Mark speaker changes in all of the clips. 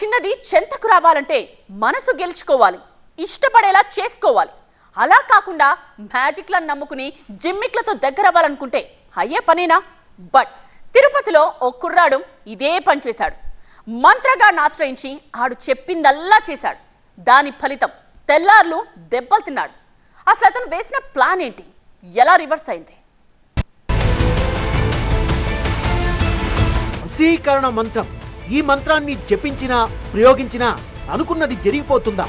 Speaker 1: చిన్నది చెంతకు రావాలంటే మనసు గెలుచుకోవాలి ఇష్టపడేలా చేసుకోవాలి. అలా కాకుండా మ్యాజిక్లను నమ్ముకుని జిమ్మిక్లతో దగ్గర అవ్వాలనుకుంటే అయ్యే పనేనా? బట్ తిరుపతిలో ఓ కుర్రాడు ఇదే పని చేశాడు. మంత్రగాడిని ఆశ్రయించి ఆడు చెప్పిందల్లా చేశాడు. దాని ఫలితం తెల్లార్లు దెబ్బలు తిన్నాడు. అసలు అతను వేసిన ప్లాన్ ఏంటి? ఎలా రివర్స్ అయింది?
Speaker 2: వశీకరణ మంత్రం. ఈ మంత్రాన్ని జపించినా ప్రయోగించినా అనుకున్నది జరిగిపోతుందా?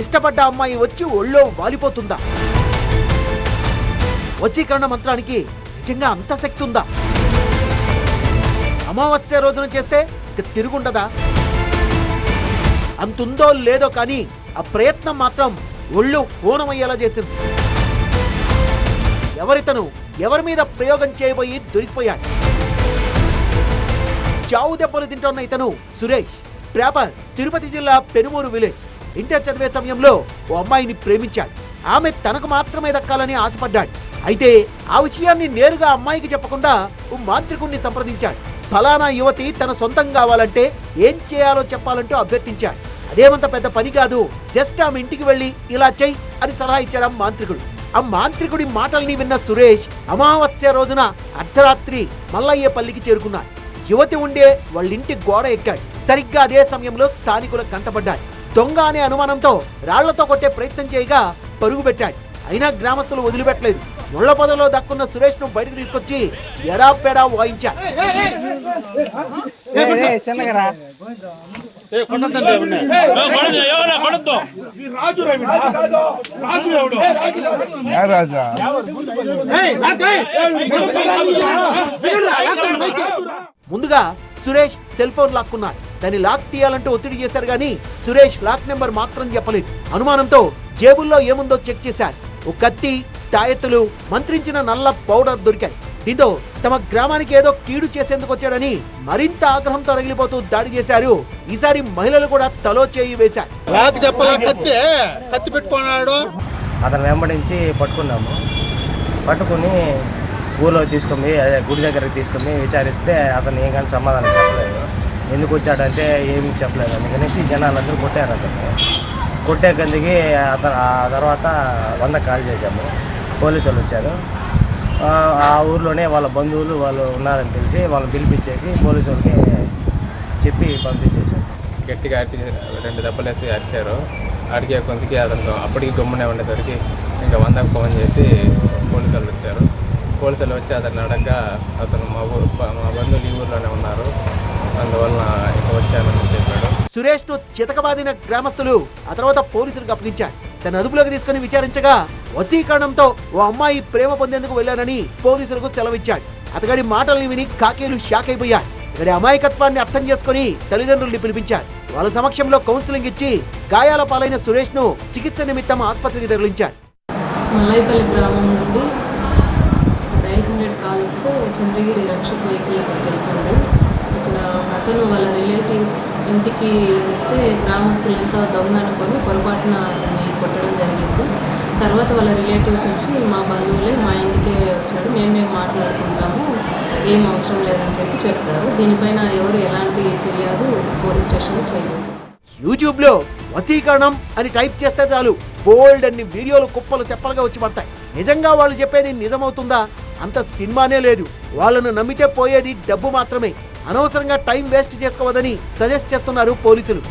Speaker 2: ఇష్టపడ్డ అమ్మాయి వచ్చి ఒళ్ళో వాలిపోతుందా? వశీకరణ మంత్రానికి నిజంగా అంత శక్తి ఉందా అమావాస్య రోజున చేస్తే ఇక తిరుగుండదా? అంతుందో లేదో కానీ ఆ ప్రయత్నం మాత్రం ఒళ్ళు కోణమయ్యేలా చేసింది. ఎవరితను ఎవరి మీద ప్రయోగం చేయబోయి దొరికిపోయాడు. చావు దెబ్బలు తింటున్న ఇతను సురేష్. ప్రాపర్ తిరుపతి జిల్లా పెనుమూరు విలేజ్. ఇంటర్ చదివే సమయంలో ఓ అమ్మాయిని ప్రేమించాడు. ఆమె తనకు మాత్రమే దక్కాలని ఆశపడ్డాడు. అయితే ఆ విషయాన్ని నేరుగా అమ్మాయికి చెప్పకుండా ఓ మాంత్రికుణ్ణి సంప్రదించాడు. ఫలానా యువతి తన సొంతం కావాలంటే ఏం చేయాలో చెప్పాలంటూ అభ్యర్థించాడు. అదేమంత పెద్ద పని కాదు జస్ట్ ఆమె ఇంటికి వెళ్ళి ఇలా చెయ్యి అని సలహా ఇచ్చాడు ఆ మాంత్రికుడు. ఆ మాంత్రికుడి మాటల్ని విన్న సురేష్ అమావాస్య రోజున అర్ధరాత్రి మల్లయ్యపల్లికి చేరుకున్నాడు. యువతి ఉండే వాళ్ళింటి గోడ ఎక్కాడు సరిగ్గా అదే సమయంలో స్థానికుల కంటపడ్డాడు దొంగ అనే అనుమానంతో రాళ్ళతో కొట్టే ప్రయత్నం చేయగా పరుగు పెట్టాడు అయినా గ్రామస్తులు వదిలిపెట్టలేదు ముళ్ళ పొదలో దక్కున్న సురేష్ను బయటకు తీసుకొచ్చి ఎడాపెడా
Speaker 3: యా రాజా
Speaker 2: ముందుగా సురేష్ సెల్ ఫోన్ లాక్కున్నాడు. దాన్ని లాక్ తీయాలంటూ ఒత్తిడి చేశారు కానీ సురేష్ లాక్ నెంబర్ మాత్రం చెప్పలేదు. అనుమానంతో జేబుల్లో ఏముందో చెక్ చేశారు. ఓ కత్తి తాయెత్తులు మంత్రించిన నల్ల పౌడర్ దొరికాయి. దీంతో తమ గ్రామానికి ఏదో కీడు చేసేందుకు వచ్చాడని మరింత ఆగ్రహంతో రగిలిపోతూ దాడి చేశారు. ఈసారి మహిళలు కూడా తలో చేయి వేశారు.
Speaker 4: అతను వెంబడించి పట్టుకున్నాము. పట్టుకుని ఊర్లో తీసుకొని అదే గుడి దగ్గరికి తీసుకొని విచారిస్తే అతను ఏం కానీ సమాధానం చెప్పలేదు. ఎందుకు వచ్చాడంటే ఏమి చెప్పలేదు అందుకనేసి జనాలందరూ కొట్టారు అతను కొట్టే కిందకి అతను ఆ తర్వాత వంద కాల్ చేశాము. పోలీసు వాళ్ళు వచ్చారు. ఆ, ఊర్లోనే వాళ్ళ బంధువులు వాళ్ళు ఉన్నారని తెలిసి వాళ్ళని పిలిపించేసి పోలీసు వాళ్ళకి చెప్పి పంపించేశారు.
Speaker 5: గట్టిగా అరిచి రెండు దెబ్బలు వేసి అరిచారు. అడిగే కొంతకి అతను అప్పటికి గమ్మునే ఉండేసరికి ఇంకా వందకు ఫోన్ చేసి పోలీసు వాళ్ళు వచ్చారు. పోలీసు వాళ్ళు వచ్చి అతన్ని అడగగా అతను మా ఊరు మా బంధువులు ఈ ఊర్లోనే ఉన్నారు. అందువలన ఇంకా వచ్చానని చెప్పాడు.
Speaker 2: సురేష్ను చితకబాదిన గ్రామస్తులు ఆ తర్వాత పోలీసులకు అప్పగించారు. తన అదుపులోకి తీసుకుని విచారించగా వశీకరణంతో ఓ అమ్మాయి ప్రేమ పొందేందుకు వెళ్ళానని పోలీసులకు సెలవిచ్చాడు. అతగడి మాటల్ని విని కాకేలు షాక్ అయిపోయారు. ఇతడి అమాయకత్వాన్ని అర్థం చేసుకుని తల్లిదండ్రుల్ని పిలిపించారు. వాళ్ళ సమక్షంలో కౌన్సిలింగ్ ఇచ్చి గాయాల పాలైన సురేష్ను చికిత్స నిమిత్తం ఆసుపత్రికి తరలించారు.
Speaker 6: మల్లాయిపల్లి గ్రామం నుండి కాల్ వస్తే చంద్రగిరి రక్షక్ వెహికల్ అక్కడికి ఇక్కడ అతను వాళ్ళ రిలేటివ్స్ ఇంటికి వస్తే గ్రామస్తులంతా దొంగ అనుకొని పొరపాటున అతన్ని కొట్టడం జరిగింది. తర్వాత వాళ్ళ రిలేటివ్స్ వచ్చి మా బంధువులే మా ఇంటికే వచ్చాడు మేమే మాట్లాడుకుంటాము. ఏం అవసరం లేదని చెప్పి చెప్తారు. దీనిపైన ఎవరు ఎలాంటి ఫిర్యాదు పోలీస్ స్టేషన్లో చేయలేదు.
Speaker 2: యూట్యూబ్లో వసీకరణం అని టైప్ చేస్తే చాలు బోల్డ్ అన్ని వీడియోలు కుప్పలు చెప్పలుగా వచ్చి పడతాయి. నిజంగా వాళ్ళు చెప్పేది నిజమవుతుందా? అంత సినిమానే లేదు. వాళ్ళను నమ్మితే పోయేది డబ్బు మాత్రమే. అనవసరంగా టైం వేస్ట్ చేసుకోవద్దని సజెస్ట్ చేస్తున్నారు పోలీసులు.